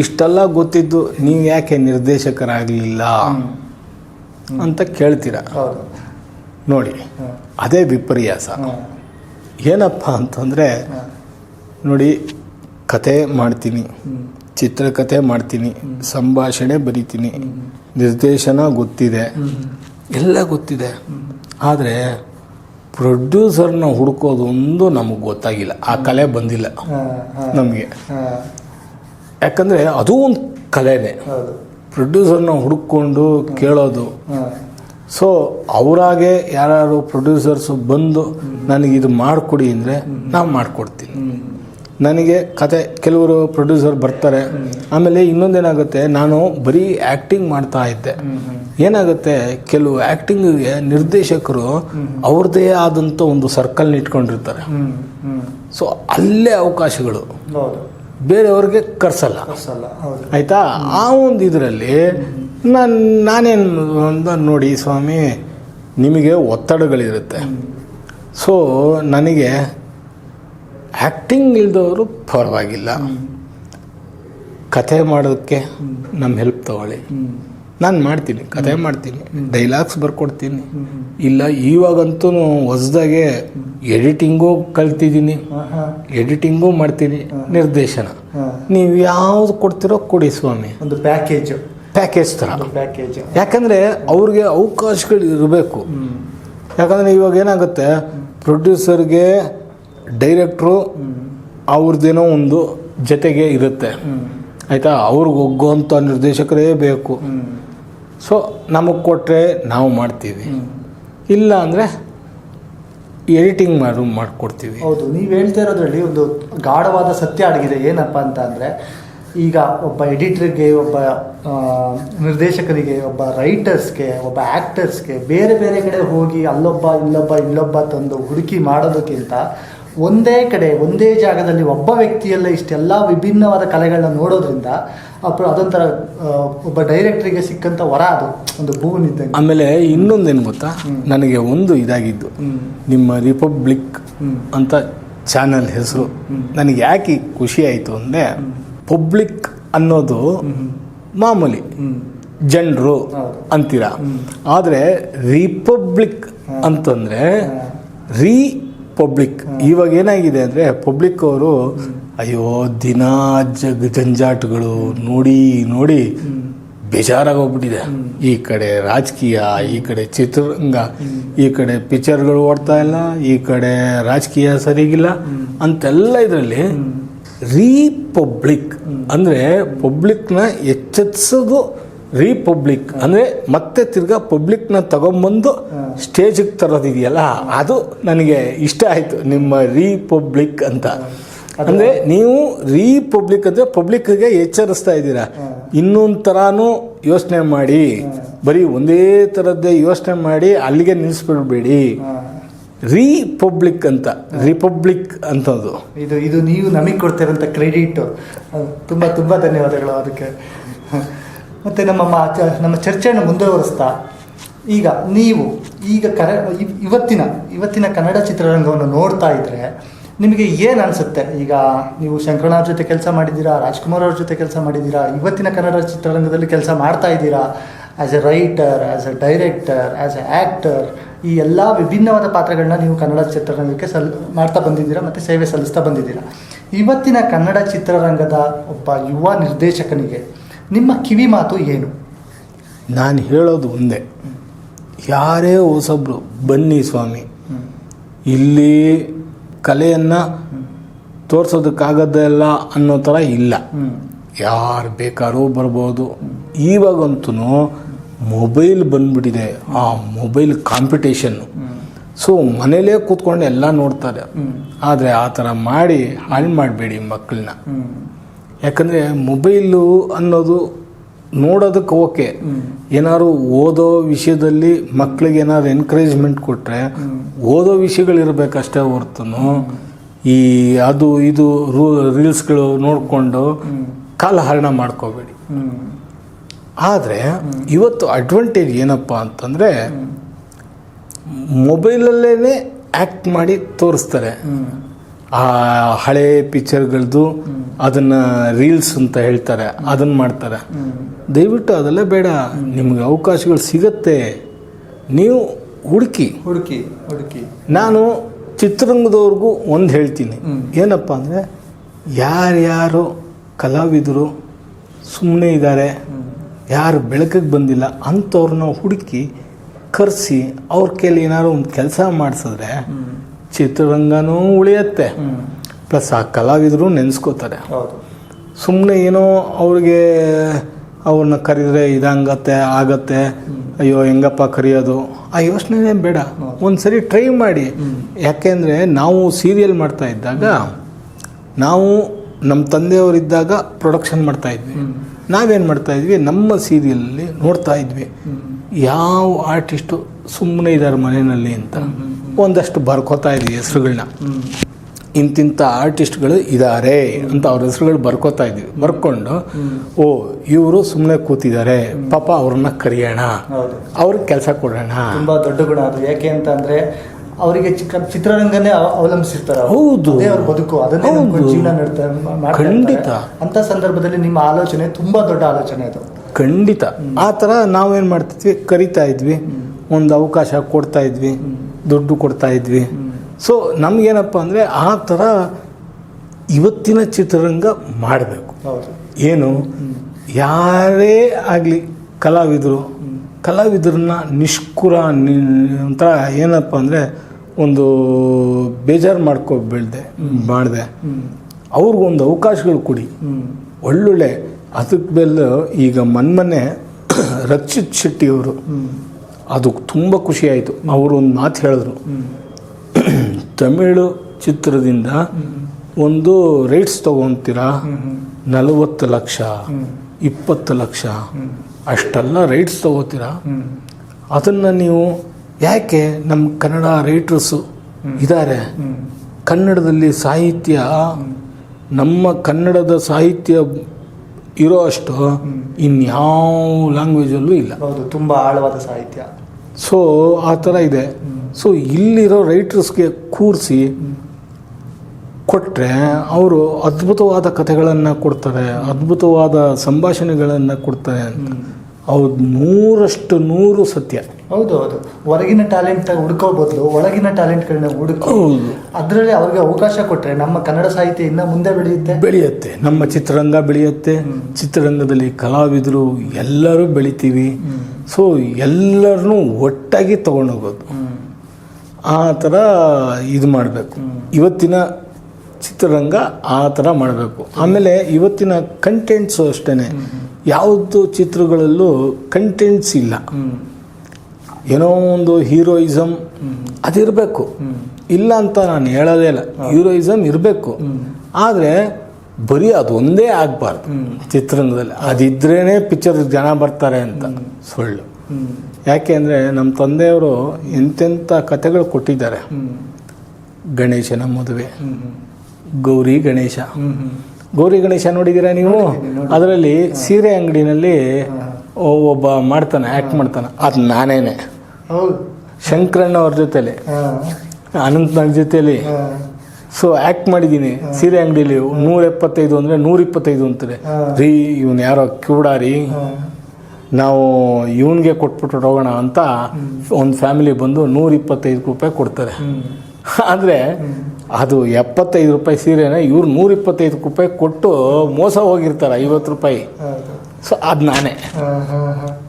ಇಷ್ಟೆಲ್ಲ ಗೊತ್ತಿದ್ದು ನೀವು ಯಾಕೆ ನಿರ್ದೇಶಕರಾಗಲಿಲ್ಲ? ಅಂತ ಕೇಳ್ತೀರ? ನೋಡಿ ಅದೇ ವಿಪರ್ಯಾಸ. ಏನಪ್ಪ ಅಂತಂದರೆ ನೋಡಿ ಕತೆ ಮಾಡ್ತೀನಿ ಚಿತ್ರಕತೆ ಚಿತ್ರಕಥೆ ಮಾಡ್ತೀನಿ ಸಂಭಾಷಣೆ ಬರಿತೀನಿ ನಿರ್ದೇಶನ ಗೊತ್ತಿದೆ ಎಲ್ಲ ಗೊತ್ತಿದೆ. ಆದರೆ ಪ್ರೊಡ್ಯೂಸರ್ನ ಹುಡುಕೋದೊಂದು ನಮಗೆ ಗೊತ್ತಾಗಿಲ್ಲ. ಆ ಕಲೆ ಬಂದಿಲ್ಲ. ನಮಗೆ. ಯಾಕಂದರೆ ಅದು ಒಂದು ಕಲೆನೇ. ಪ್ರೊಡ್ಯೂಸರ್ನ ಹುಡುಕೊಂಡು ಕೇಳೋದು. ಸೊ ಅವರಾಗೆ ಯಾರು ಪ್ರೊಡ್ಯೂಸರ್ಸು ಬಂದು ನನಗೆ ಇದು ಮಾಡಿಕೊಡಿ ಅಂದರೆ ನಾನು ಮಾಡಿಕೊಡ್ತೀನಿ. ನನಗೆ ಕತೆ ಕೆಲವರು ಪ್ರೊಡ್ಯೂಸರ್ ಬರ್ತಾರೆ. ಆಮೇಲೆ ಇನ್ನೊಂದೇನಾಗುತ್ತೆ ನಾನು ಬರೀ ಆ್ಯಕ್ಟಿಂಗ್ ಮಾಡ್ತಾ ಇದ್ದೆ. ಏನಾಗುತ್ತೆ ಕೆಲವು ಆ್ಯಕ್ಟಿಂಗಿಗೆ ನಿರ್ದೇಶಕರು ಅವ್ರದ್ದೇ ಆದಂಥ ಒಂದು ಸರ್ಕಲ್ನ ಇಟ್ಕೊಂಡಿರ್ತಾರೆ. ಸೊ ಅಲ್ಲೇ ಅವಕಾಶಗಳು. ಬೇರೆಯವ್ರಿಗೆ ಕರ್ಸಲ್ಲ. ಆಯ್ತಾ ಹೌದು. ಆಯಿತಾ? ಆ ಒಂದು ಇದರಲ್ಲಿ ನಾನು ನಾನೇನು ಅಂತ ನೋಡಿ ಸ್ವಾಮಿ ನಿಮಗೆ ಒತ್ತಡಗಳಿರುತ್ತೆ. ಸೊ ನನಗೆ ಆ್ಯಕ್ಟಿಂಗ್ ಇಲ್ದವರು ಪರವಾಗಿಲ್ಲ. ಕಥೆ ಮಾಡೋದಕ್ಕೆ ನಮ್ಮ ಹೆಲ್ಪ್ ತಗೊಳ್ಳಿ. ನಾನು ಮಾಡ್ತೀನಿ ಕತೆ ಮಾಡ್ತೀನಿ ಡೈಲಾಗ್ಸ್ ಬರ್ಕೊಡ್ತೀನಿ. ಇಲ್ಲ ಇವಾಗಂತೂ ಹೊಸ್ದಾಗೆ ಎಡಿಟಿಂಗು ಕಲ್ತಿದ್ದೀನಿ ಎಡಿಟಿಂಗು ಮಾಡ್ತೀನಿ ನಿರ್ದೇಶನ. ನೀವು ಯಾವ್ದು ಕೊಡ್ತಿರೋ ಕೊಡಿ ಸ್ವಾಮಿ. ಒಂದು ಪ್ಯಾಕೇಜ್ ಪ್ಯಾಕೇಜ್ ಥರ ಪ್ಯಾಕೇಜ್ ಯಾಕಂದರೆ ಅವ್ರಿಗೆ ಅವಕಾಶಗಳು ಇರಬೇಕು. ಯಾಕಂದರೆ ಇವಾಗ ಏನಾಗುತ್ತೆ ಪ್ರೊಡ್ಯೂಸರ್ಗೆ ಡೈರೆಕ್ಟ್ರು ಅವ್ರದ್ದೇನೋ ಒಂದು ಜೊತೆಗೆ ಇರುತ್ತೆ. ಆಯಿತಾ? ಅವ್ರಿಗೆ ಒಗ್ಗುವಂಥ ನಿರ್ದೇಶಕರೇ ಬೇಕು. ಸೊ ನಮಗೆ ಕೊಟ್ಟರೆ ನಾವು ಮಾಡ್ತೀವಿ. ಇಲ್ಲ ಅಂದರೆ ಎಡಿಟಿಂಗ್ ಮಾಡಿ ಮಾಡಿಕೊಡ್ತೀವಿ. ಹೌದು ನೀವು ಹೇಳ್ತಾ ಇರೋದ್ರಲ್ಲಿ ಒಂದು ಗಾಢವಾದ ಸತ್ಯ ಅಡಗಿದೆ. ಏನಪ್ಪ ಅಂತ ಅಂದರೆ ಈಗ ಒಬ್ಬ ಎಡಿಟರ್ಗೆ ಒಬ್ಬ ನಿರ್ದೇಶಕರಿಗೆ ಒಬ್ಬ ರೈಟರ್ಸ್ಗೆ ಒಬ್ಬ ಆ್ಯಕ್ಟರ್ಸ್ಗೆ ಬೇರೆ ಬೇರೆ ಕಡೆ ಹೋಗಿ ಅಲ್ಲೊಬ್ಬ ಇಲ್ಲೊಬ್ಬ ಇಲ್ಲೊಬ್ಬ ತಂದು ಹುಡುಕಿ ಮಾಡೋದಕ್ಕಿಂತ ಒಂದೇ ಕಡೆ ಒಂದೇ ಜಾಗದಲ್ಲಿ ಒಬ್ಬ ವ್ಯಕ್ತಿಯಲ್ಲೇ ಇಷ್ಟೆಲ್ಲ ವಿಭಿನ್ನವಾದ ಕಲೆಗಳನ್ನ ನೋಡೋದ್ರಿಂದ ಅಪ್ಪ ಅದೊಂಥರ ಒಬ್ಬ ಡೈರೆಕ್ಟ್ರಿಗೆ ಸಿಕ್ಕಂಥ ವರ ಅದು ಒಂದು ಭೂವನಿದ್ದಂಗೆ ಆಮೇಲೆ ಇನ್ನೊಂದೇನು ಗೊತ್ತಾ? ನನಗೆ ಒಂದು ಇದಾಗಿದ್ದು. ನಿಮ್ಮ ರಿಪಬ್ಲಿಕ್ ಅಂತ ಚಾನಲ್ ಹೆಸರು. ನನಗೆ ಯಾಕೆ ಖುಷಿ ಆಯಿತು ಅಂದರೆ ಪಬ್ಲಿಕ್ ಅನ್ನೋದು ಮಾಮೂಲಿ ಜನರು ಅಂತೀರ? ಆದರೆ ರಿಪಬ್ಲಿಕ್ ಅಂತಂದರೆ ರೀ ಪಬ್ಲಿಕ್ ಇವಾಗ ಏನಾಗಿದೆ ಅಂದರೆ ಪಬ್ಲಿಕ್ ಅವರು ಅಯ್ಯೋ, ದಿನ ಜಂಜಾಟಗಳು ನೋಡಿ ನೋಡಿ ಬೇಜಾರಾಗೋಗ್ಬಿಟ್ಟಿದೆ. ಈ ಕಡೆ ರಾಜಕೀಯ, ಈ ಕಡೆ ಚಿತ್ರರಂಗ, ಈ ಕಡೆ ಪಿಕ್ಚರ್ಗಳು ಓಡ್ತಾ ಇಲ್ಲ, ಈ ಕಡೆ ರಾಜಕೀಯ ಸರಿಗಿಲ್ಲ ಅಂತೆಲ್ಲ ಇದರಲ್ಲಿ ರೀಪಬ್ಲಿಕ್ ಅಂದರೆ ಪಬ್ಲಿಕ್ನ ಎಚ್ಚೆತ್ಸೋದು ರೀಪಬ್ಲಿಕ್ ಅಂದರೆ ಮತ್ತೆ ತಿರ್ಗಾ ಪಬ್ಲಿಕ್ನ ತಗೊಂಬಂದು ಸ್ಟೇಜಿಗೆ ತರೋದಿದೆಯಲ್ಲ, ಅದು ನನಗೆ ಇಷ್ಟ ಆಯಿತು, ನಿಮ್ಮ ರೀಪಬ್ಲಿಕ್ ಅಂತ. ಅಂದರೆ ನೀವು ರೀಪಬ್ಲಿಕ್ ಅಂದರೆ ಪಬ್ಲಿಕ್ಗೆ ಎಚ್ಚರಿಸ್ತಾ ಇದ್ದೀರಾ. ಇನ್ನೊಂದು ಥರನೂ ಯೋಚನೆ ಮಾಡಿ. ಬರೀ ಒಂದೇ ಥರದ್ದೇ ಯೋಚನೆ ಮಾಡಿ ಅಲ್ಲಿಗೆ ನಿಲ್ಲಿಸ್ಬಿಡ್ಬೇಡಿ ರಿಪಬ್ಲಿಕ್ ಅಂತ. ರಿಪಬ್ಲಿಕ್ ಅಂತದ್ದು. ಇದು ಇದು ನೀವು ನಮಗೆ ಕೊಡ್ತಿರೋಂಥ ಕ್ರೆಡಿಟ್ ತುಂಬ ತುಂಬ ಧನ್ಯವಾದಗಳು ಅದಕ್ಕೆ. ಮತ್ತು ನಮ್ಮ ನಮ್ಮ ಚರ್ಚೆಯನ್ನು ಮುಂದುವರಿಸ್ತಾ. ಈಗ ನೀವು ಈಗ ಕರ ಇವ್- ಇವತ್ತಿನ ಇವತ್ತಿನ ಕನ್ನಡ ಚಿತ್ರರಂಗವನ್ನು ನೋಡ್ತಾ ಇದ್ರೆ ನಿಮಗೆ ಏನು ಅನಿಸುತ್ತೆ? ಈಗ ನೀವು ಶಂಕರಣ್ಣ ಅವ್ರ ಜೊತೆ ಕೆಲಸ ಮಾಡಿದ್ದೀರಾ ರಾಜ್ಕುಮಾರ್ ಅವ್ರ ಜೊತೆ ಕೆಲಸ ಮಾಡಿದ್ದೀರಾ ಇವತ್ತಿನ ಕನ್ನಡ ಚಿತ್ರರಂಗದಲ್ಲಿ ಕೆಲಸ ಮಾಡ್ತಾ ಇದ್ದೀರಾ as a writer as a director as a actor ಈ ಎಲ್ಲ ವಿಭಿನ್ನವಾದ ಪಾತ್ರಗಳನ್ನ ನೀವು ಕನ್ನಡ ಚಿತ್ರರಂಗಕ್ಕೆ ಸಲ್ ಮಾಡ್ತಾ ಬಂದಿದ್ದೀರಾ ಮತ್ತು ಸೇವೆ ಸಲ್ಲಿಸ್ತಾ ಬಂದಿದ್ದೀರಾ? ಇವತ್ತಿನ ಕನ್ನಡ ಚಿತ್ರರಂಗದ ಒಬ್ಬ ಯುವ ನಿರ್ದೇಶಕನಿಗೆ ನಿಮ್ಮ ಕಿವಿ ಮಾತು ಏನು? ನಾನು ಹೇಳೋದು ಒಂದೇ. ಯಾರೇ ಹೊಸಬ್ರು ಬನ್ನಿ ಸ್ವಾಮಿ. ಇಲ್ಲಿ ಕಲೆಯನ್ನು ತೋರಿಸೋದಕ್ಕಾಗೋದಲ್ಲ ಅನ್ನೋ ಥರ ಇಲ್ಲ. ಯಾರು ಬೇಕಾದ್ರೂ ಬರ್ಬೋದು. ಇವಾಗಂತೂ ಮೊಬೈಲ್ ಬಂದ್ಬಿಟ್ಟಿದೆ. ಆ ಮೊಬೈಲ್ ಕಾಂಪಿಟೇಷನ್ನು ಸೊ ಮನೇಲೇ ಕೂತ್ಕೊಂಡು ಎಲ್ಲ ನೋಡ್ತಾರೆ. ಆದರೆ ಆ ಥರ ಮಾಡಿ ಹಾಳು ಮಾಡಬೇಡಿ ಮಕ್ಕಳನ್ನ. ಯಾಕಂದರೆ ಮೊಬೈಲು ಅನ್ನೋದು ನೋಡೋದಕ್ಕೆ ಓಕೆ. ಏನಾದ್ರು ಓದೋ ವಿಷಯದಲ್ಲಿ ಮಕ್ಕಳಿಗೆ ಏನಾದ್ರು ಎನ್ಕರೇಜ್ಮೆಂಟ್ ಕೊಟ್ಟರೆ ಓದೋ ವಿಷಯಗಳಿರ್ಬೇಕಷ್ಟೇ ಹೊರ್ತನು ಈ ಅದು ಇದು ರೂ, ರೀಲ್ಸ್ಗಳು ನೋಡಿಕೊಂಡು ಕಾಲಹರಣ ಮಾಡ್ಕೋಬೇಡಿ. ಆದರೆ ಇವತ್ತು ಅಡ್ವಾಂಟೇಜ್ ಏನಪ್ಪ ಅಂತಂದರೆ ಮೊಬೈಲಲ್ಲೇ ಆ್ಯಕ್ಟ್ ಮಾಡಿ ತೋರಿಸ್ತಾರೆ. ಆ ಹಳೆ ಪಿಕ್ಚರ್ಗಳದ್ದು ಅದನ್ನ ರೀಲ್ಸ್ ಅಂತ ಹೇಳ್ತಾರೆ ಅದನ್ನ ಮಾಡ್ತಾರೆ. ದಯವಿಟ್ಟು ಅದೆಲ್ಲ ಬೇಡ. ನಿಮ್ಗೆ ಅವಕಾಶಗಳು ಸಿಗತ್ತೆ. ನೀವು ಹುಡುಕಿ. ಹುಡುಕಿ ಹುಡುಕಿ. ನಾನು ಚಿತ್ರರಂಗದವ್ರಿಗೂ ಒಂದು ಹೇಳ್ತೀನಿ. ಏನಪ್ಪ ಅಂದರೆ ಯಾರ್ಯಾರು ಕಲಾವಿದರು ಸುಮ್ಮನೆ ಇದ್ದಾರೆ ಯಾರು ಬೆಳಕಿಗೆ ಬಂದಿಲ್ಲ ಅಂಥವ್ರನ್ನ ಹುಡುಕಿ ಕರೆಸಿ ಅವ್ರ ಕೈಲಿ ಏನಾದ್ರು ಒಂದು ಕೆಲಸ ಮಾಡಿಸಿದ್ರೆ ಚಿತ್ರರಂಗನೂ ಉಳಿಯತ್ತೆ. ಪ್ಲಸ್ ಆ ಕಲಾವಿದರು ನೆನೆಸ್ಕೋತಾರೆ. ಸುಮ್ಮನೆ ಏನೋ ಅವ್ರಿಗೆ ಅವ್ರನ್ನ ಕರೆದ್ರೆ ಇದಂಗತ್ತೆ ಆಗತ್ತೆ. ಅಯ್ಯೋ ಹೆಂಗಪ್ಪ ಕರೆಯೋದು? ಆ ಯೋಚನೆ ಬೇಡ. ಒಂದ್ಸರಿ ಟ್ರೈ ಮಾಡಿ. ಯಾಕೆಂದರೆ ನಾವು ಸೀರಿಯಲ್ ಮಾಡ್ತಾ ಇದ್ದಾಗ ನಾವು ನಮ್ಮ ತಂದೆಯವರಿದ್ದಾಗ ಪ್ರೊಡಕ್ಷನ್ ಮಾಡ್ತಾ ಇದ್ವಿ. ನಾವೇನು ಮಾಡ್ತಾ ಇದ್ವಿ? ನಮ್ಮ ಸೀರಿಯಲಲ್ಲಿ ನೋಡ್ತಾ ಇದ್ವಿ. ಯಾವ ಆರ್ಟಿಸ್ಟು ಸುಮ್ಮನೆ ಇದ್ದಾರೆ ಮನೆಯಲ್ಲಿ ಅಂತ. ಒಂದಷ್ಟು ಬರ್ಕೋತಾ ಇದ್ವಿ ಹೆಸರುಗಳನ್ನ ಇಂತಿಂಥ ಆರ್ಟಿಸ್ಟ್ಗಳು ಇದ್ದಾರೆ ಅಂತ ಅವ್ರ ಹೆಸರುಗಳು ಬರ್ಕೋತಾ ಇದ್ವಿ. ಬರ್ಕೊಂಡು ಓ ಇವರು ಸುಮ್ಮನೆ ಕೂತಿದ್ದಾರೆ. ಪಾಪ ಅವ್ರನ್ನ ಕರೆಯೋಣ. ಅವ್ರಿಗೆ ಕೆಲಸ ಕೊಡೋಣ. ತುಂಬಾ ದೊಡ್ಡ ಗುಣ ಅದು. ಯಾಕೆ ಅಂತ ಅಂದ್ರೆ ಅವರಿಗೆ ಚಿಕ್ಕ ಚಿತ್ರರಂಗನೇ ಅವ- ಅವಲಂಬಿಸಿರ್ತಾರೆ ಹೌದು. ಬದುಕು. ಅದನ್ನೇ ಜೀವನ ನಡ್ತಾರೆ ಖಂಡಿತ. ಅಂತ ಸಂದರ್ಭದಲ್ಲಿ ನಿಮ್ಮ ಆಲೋಚನೆ ತುಂಬಾ ದೊಡ್ಡ ಆಲೋಚನೆ ಅದು. ಖಂಡಿತ. ಆ ಥರ ನಾವೇನು ಮಾಡ್ತಿದ್ವಿ? ಕರಿತಾ ಇದ್ವಿ. ಒಂದು ಅವಕಾಶ ಕೊಡ್ತಾ ಇದ್ವಿ. ದುಡ್ಡು ಕೊಡ್ತಾ ಇದ್ವಿ. ಸೊ ನಮಗೇನಪ್ಪ ಅಂದರೆ ಆ ಥರ ಇವತ್ತಿನ ಚಿತ್ರರಂಗ ಮಾಡಬೇಕು. ಏನು? ಯಾರೇ ಆಗಲಿ ಕಲಾವಿದರು ಕಲಾವಿದರನ್ನ ನಿಷ್ಕುರ ಅಂತ ಏನಪ್ಪ ಅಂದರೆ ಒಂದು ಬೇಜಾರು ಮಾಡ್ಕೊಬೇಡ್ದೆ ಮಾಡಿದೆ. ಅವ್ರಿಗೊಂದು ಅವಕಾಶಗಳು ಕೊಡಿ. ಒಳ್ಳೊಳ್ಳೆ ಅದಕ್ಕೆ ಬೆಲ್ಲ ಈಗ ಮನ್ಮನೆ ರಕ್ಷಿತ್ ಶೆಟ್ಟಿ ಅವರು ಹ್ಮ್ ಅದು ತುಂಬ ಖುಷಿಯಾಯಿತು. ಅವರು ಒಂದು ಮಾತು ಹೇಳಿದ್ರು. ತಮಿಳು ಚಿತ್ರದಿಂದ ಒಂದು ರೇಟ್ಸ್ ತೊಗೊತೀರಾ? ನಲವತ್ತು ಲಕ್ಷ, ಇಪ್ಪತ್ತು ಲಕ್ಷ, ಅಷ್ಟೆಲ್ಲ ರೈಟ್ಸ್ ತಗೋತೀರಾ? ಅದನ್ನು ನೀವು ಯಾಕೆ ನಮ್ಮ ಕನ್ನಡ ರೈಟ್ರಸ್ಸು ಇದ್ದಾರೆ? ಕನ್ನಡದಲ್ಲಿ ಸಾಹಿತ್ಯ, ನಮ್ಮ ಕನ್ನಡದ ಸಾಹಿತ್ಯ ಇರೋ ಅಷ್ಟು ಇನ್ಯಾವ ಲ್ಯಾಂಗ್ವೇಜಲ್ಲೂ ಇಲ್ಲ. ಹೌದು ತುಂಬ ಆಳವಾದ ಸಾಹಿತ್ಯ. ಸೊ ಆ ಥರ ಇದೆ. ಸೊ ಇಲ್ಲಿರೋ ರೈಟರ್ಸ್ಗೆ ಕೂರಿಸಿ ಕೊಟ್ಟರೆ ಅವರು ಅದ್ಭುತವಾದ ಕಥೆಗಳನ್ನು ಕೊಡ್ತಾರೆ ಅದ್ಭುತವಾದ ಸಂಭಾಷಣೆಗಳನ್ನು ಕೊಡ್ತಾರೆ ಅಂತ. ಹೌದು ನೂರಷ್ಟು ನೂರು ಸತ್ಯ. ಹೌದು ಹೌದು. ಹೊರಗಿನ ಟ್ಯಾಲೆಂಟ್ ಹುಡ್ಕೋ ಬದಲು ಒಳಗಿನ ಟ್ಯಾಲೆಂಟ್ಗಳನ್ನ ಹುಡುಕೋ. ಅದರಲ್ಲಿ ಅವ್ರಿಗೆ ಅವಕಾಶ ಕೊಟ್ಟರೆ ನಮ್ಮ ಕನ್ನಡ ಸಾಹಿತ್ಯ ಇನ್ನ ಮುಂದೆ ಬೆಳೆಯುತ್ತೆ. ಬೆಳೆಯುತ್ತೆ. ನಮ್ಮ ಚಿತ್ರರಂಗ ಬೆಳೆಯುತ್ತೆ. ಚಿತ್ರರಂಗದಲ್ಲಿ ಕಲಾವಿದರು ಎಲ್ಲರೂ ಬೆಳಿತೀವಿ. ಸೊ ಎಲ್ಲರನ್ನೂ ಒಟ್ಟಾಗಿ ತಗೊಂಡೋಗೋದು. ಆ ಥರ ಇದು ಮಾಡಬೇಕು. ಇವತ್ತಿನ ಚಿತ್ರರಂಗ ಆ ಥರ ಮಾಡಬೇಕು. ಆಮೇಲೆ ಇವತ್ತಿನ ಕಂಟೆಂಟ್ಸು ಅಷ್ಟೇ ಯಾವುದು ಚಿತ್ರಗಳಲ್ಲೂ ಕಂಟೆಂಟ್ಸ್ ಇಲ್ಲ. ಏನೋ ಒಂದು ಹೀರೋಯಿಸಮ್ ಅದಿರಬೇಕು. ಇಲ್ಲ ಅಂತ ನಾನು ಹೇಳೋದೇ ಇಲ್ಲ. ಹೀರೋಯಿಸಮ್ ಇರಬೇಕು. ಆದರೆ ಬರೀ ಅದೊಂದೇ ಆಗಬಾರ್ದು. ಚಿತ್ರರಂಗದಲ್ಲಿ. ಅದಿದ್ರೇನೆ ಪಿಕ್ಚರ್ ಜನ ಬರ್ತಾರೆ ಅಂತ. ಸುಳ್ಳು. ಯಾಕೆ ಅಂದರೆ ನಮ್ಮ ತಂದೆಯವರು ಎಂತೆಂಥ ಕಥೆಗಳು ಕೊಟ್ಟಿದ್ದಾರೆ. ಗಣೇಶನ ಮದುವೆ. ಗೌರಿ ಗಣೇಶ. ಗೌರಿ ಗಣೇಶ ನೋಡಿದ್ದೀರಾ ನೀವು? ಅದರಲ್ಲಿ ಸೀರೆ ಅಂಗಡಿನಲ್ಲಿ ಒಬ್ಬ ಮಾಡ್ತಾನೆ ಆ್ಯಕ್ಟ್ ಮಾಡ್ತಾನೆ. ಅದು ನಾನೇನೆ. ಶಂಕರಣ್ಣ ಅವ್ರ ಜೊತೆಲಿ ಹಾ, ಅನಂತ್ ನಾಗ್ ಜೊತೆಲಿ ಸೊ ಆ್ಯಕ್ಟ್ ಮಾಡಿದ್ದೀನಿ. ಸೀರೆ ಅಂಗಡಿಲಿ ನೂರ ಎಪ್ಪತ್ತೈದು ಅಂದರೆ ನೂರ ಇಪ್ಪತ್ತೈದು ಅಂತಾರೆ ರೀ ಇವನ್ ಯಾರೋ ಕಿವುಡಾರಿ. ನಾವು ಇವನಿಗೆ ಕೊಟ್ಬಿಟ್ಟು ಹೋಗೋಣ ಅಂತ ಒಂದು ಫ್ಯಾಮಿಲಿ ಬಂದು ನೂರ ಇಪ್ಪತ್ತೈದು ರೂಪಾಯಿ ಕೊಡ್ತಾರೆ. ಆದರೆ ಅದು ಎಪ್ಪತ್ತೈದು ರೂಪಾಯಿ ಸೀರೆನ ಇವ್ರು ನೂರ ಇಪ್ಪತ್ತೈದು ರೂಪಾಯಿ ಕೊಟ್ಟು ಮೋಸ ಹೋಗಿರ್ತಾರೆ ಐವತ್ತು ರೂಪಾಯಿ. ಸೊ ಅದು ನಾನೇ.